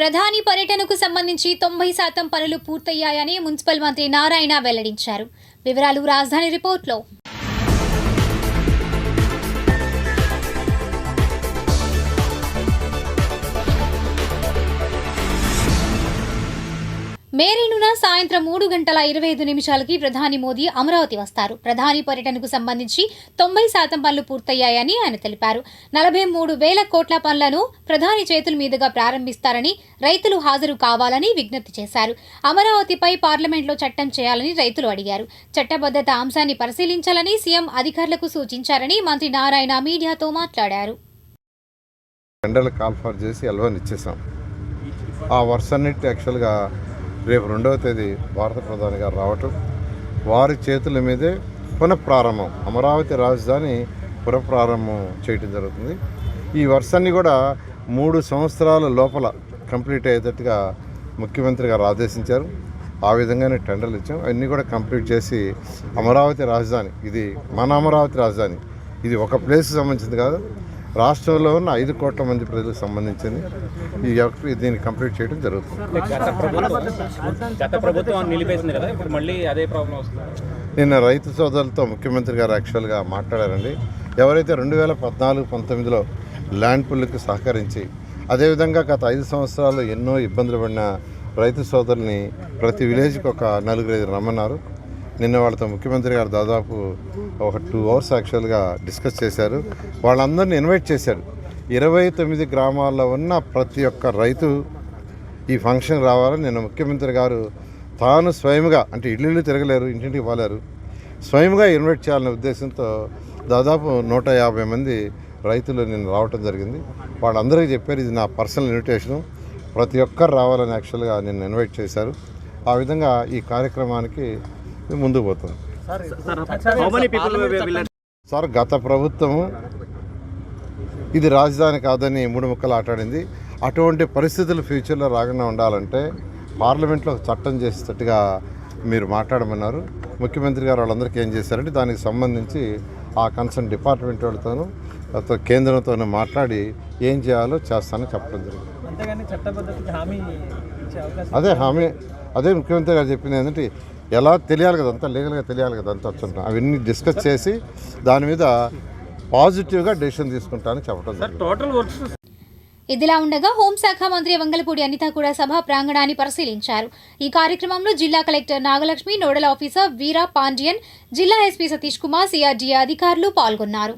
ప్రధాని పర్యటనకు సంబంధించి తొంభై శాతం పనులు పూర్తయ్యాయని మున్సిపల్ మంత్రి నారాయణ వెల్లడించారు. వివరాలు రాజధాని రిపోర్ట్లో. మేరీనున సాయంత్రం మూడు గంటల ఇరవై ఐదు నిమిషాలకి ప్రధాని మోదీ అమరావతి వస్తారు. ప్రధాని పర్యటనకు సంబంధించి తొంభై శాతం పనులు పూర్తయ్యాయని ఆయన తెలిపారు. నలభై మూడు వేల కోట్ల పనులను ప్రధాని చేతుల మీదుగా ప్రారంభిస్తారని రైతులు హాజరు కావాలని విజ్ఞప్తి చేశారు. అమరావతిపై పార్లమెంట్లో చట్టం చేయాలని రైతులు అడిగారు. చట్టబద్ధత అంశాన్ని పరిశీలించాలని సీఎం అధికారులకు సూచించారని మంత్రి నారాయణ మీడియాతో మాట్లాడారు. చేసి ఆ వర్షన్నిటి యాక్చువల్గా రేపు రెండవ తేదీ భారత ప్రధాని గారు రావటం వారి చేతుల మీదే పునఃప్రారంభం అమరావతి రాజధాని పునఃప్రారంభం చేయటం జరుగుతుంది. ఈ వర్షాన్ని కూడా మూడు సంవత్సరాల లోపల కంప్లీట్ అయ్యేటట్టుగా ముఖ్యమంత్రి గారు ఆదేశించారు. ఆ విధంగానే టెండర్లు ఇచ్చాం. అవన్నీ కూడా కంప్లీట్ చేసి అమరావతి రాజధాని ఇది మన అమరావతి రాజధాని ఇది ఒక ప్లేస్కి సంబంధించింది కాదు రాష్ట్రంలో ఉన్న ఐదు కోట్ల మంది ప్రజలకు సంబంధించింది ఈ దీన్ని కంప్లీట్ చేయడం జరుగుతుంది. నిన్న రైతు సోదరులతో ముఖ్యమంత్రి గారు యాక్చువల్గా మాట్లాడారండి. ఎవరైతే రెండు వేల పద్నాలుగు పంతొమ్మిదిలో ల్యాండ్ పుల్కి సహకరించి అదేవిధంగా గత ఐదు సంవత్సరాలు ఎన్నో ఇబ్బందులు పడిన రైతు సోదరుల్ని ప్రతి విలేజ్కి ఒక నలుగురు ఐదు రమ్మన్నారు. నిన్న వాళ్ళతో ముఖ్యమంత్రి గారు దాదాపు ఒక టూ అవర్స్ యాక్చువల్గా డిస్కస్ చేశారు. వాళ్ళందరినీ ఇన్వైట్ చేశారు. ఇరవై తొమ్మిది గ్రామాల్లో ఉన్న ప్రతి ఒక్క రైతు ఈ ఫంక్షన్ రావాలని నిన్న ముఖ్యమంత్రి గారు తాను స్వయంగా అంటే ఇల్లు తిరగలేరు ఇంటింటికి పోలేరు. స్వయంగా ఇన్వైట్ చేయాలనే ఉద్దేశంతో దాదాపు నూట యాభై మంది రైతులు నేను రావటం జరిగింది. వాళ్ళందరికీ చెప్పారు ఇది నా పర్సనల్ ఇన్విటేషను ప్రతి ఒక్కరు రావాలని యాక్చువల్గా నిన్ను ఇన్వైట్ చేశారు. ఆ విధంగా ఈ కార్యక్రమానికి ముందుకు పోతుంది పీపుల్ సార్ గత ప్రభుత్వము ఇది రాజధాని కాదని మూడు ముక్కలు ఆటాడింది అటువంటి పరిస్థితులు ఫ్యూచర్లో రాకుండా ఉండాలంటే పార్లమెంట్లో ఒక చట్టం చేసేటట్టుగా మీరు మాట్లాడమన్నారు. ముఖ్యమంత్రి గారు వాళ్ళందరికీ ఏం చేశారంటే దానికి సంబంధించి ఆ కన్సర్న్ డిపార్ట్మెంట్ వాళ్ళతోనూ లేకపోతే కేంద్రంతోనూ మాట్లాడి ఏం చేయాలో చేస్తానని చెప్పడం జరిగింది. అంతేగాని చట్టబద్ధతకి హామీ ఇచ్చే అవకాశం అదే హామీ అదే ముఖ్యమంత్రి గారు చెప్పింది ఏంటంటే ఎలా తెలియాలి కదా అంతా లీగల్గా తెలియాలి కదా అంతా వచ్చుంటాం అవన్నీ డిస్కస్ చేసి దాని మీద పాజిటివ్గా డెసిషన్ తీసుకుంటానని చెప్పడం జరిగింది. టోటల్ వర్క్స్ ఇదిలా ఉండగా హోంశాఖ మంత్రి వంగలపూడి అనిత కూడా సభ ప్రాంగణాన్ని పరిశీలించారు. ఈ కార్యక్రమంలో జిల్లా collector Nagalakshmi nodal officer Veera Pandian జిల్లా ఎస్పీ సతీష్ కుమార్ సిఆర్డీఏ అధికారులు పాల్గొన్నారు.